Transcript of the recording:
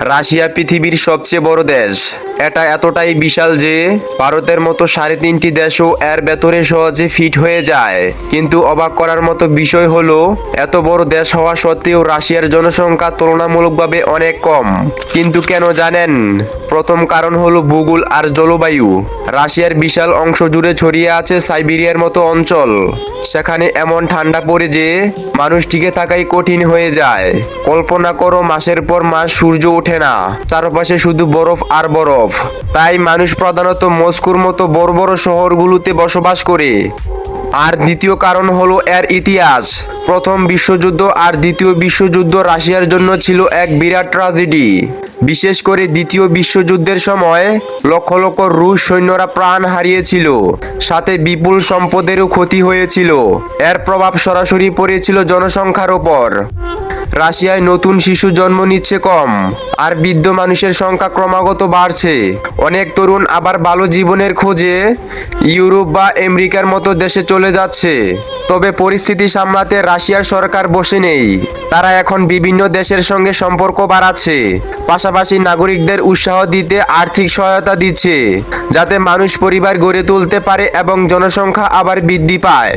Russia পৃথিবীর সবচেয়ে বড় দেশ। এটা এতটাই বিশাল যে ভারতের মতো সাড়ে তিনটি দেশও এর ভেতরে সহজে ফিট হয়ে যায়। কিন্তু অবাক করার মতো বিষয় হলো, এত বড় দেশ হওয়া সত্ত্বেও রাশিয়ার জনসংখ্যা তুলনামূলকভাবে অনেক কম। কিন্তু কেন জানেন? প্রথম কারণ হলো ভূগোল আর জলবায়ু। রাশিয়ার বিশাল অংশ জুড়ে ছড়িয়ে আছে সাইবেরিয়ার মতো অঞ্চল। সেখানে এমন ঠান্ডা পড়ে যে মানুষ টিকে থাকাই কঠিন হয়ে যায়। কল্পনা করো মাসের পর মাস সূর্য ওঠে না। চারপাশে শুধু বরফ আর বরফ। তাই মানুষ প্রধানত মস্কোর মতো বড় বড় শহরগুলোতে বসবাস করে। আর দ্বিতীয় কারণ হলো এর ইতিহাস। প্রথম বিশ্বযুদ্ধ আর দ্বিতীয় বিশ্বযুদ্ধ রাশিয়ার জন্য ছিল এক বিরাট ট্রাজেডি। বিশেষ করে দ্বিতীয় বিশ্বযুদ্ধের সময় লক্ষ লক্ষ রুশ সৈন্যরা প্রাণ হারিয়েছিল, সাথে বিপুল সম্পদেরও ক্ষতি হয়েছিল। এর প্রভাব সরাসরি পড়েছিল জনসংখ্যার ওপর। রাশিয়ায় নতুন শিশু জন্ম নিচ্ছে কম, আর বৃদ্ধ মানুষের সংখ্যা ক্রমাগত বাড়ছে। অনেক তরুণ আবার ভালো জীবনের খোঁজে ইউরোপ বা আমেরিকার মতো দেশে চলে যাচ্ছে। তবে পরিস্থিতি সামলাতে রাশিয়ার সরকার বসে নেই। তারা এখন বিভিন্ন দেশের সঙ্গে সম্পর্ক বাড়াচ্ছে। পাশাপাশি নাগরিকদের উৎসাহ দিতে আর্থিক সহায়তা দিচ্ছে, যাতে মানুষ পরিবার গড়ে তুলতে পারে এবং জনসংখ্যা আবার বৃদ্ধি পায়।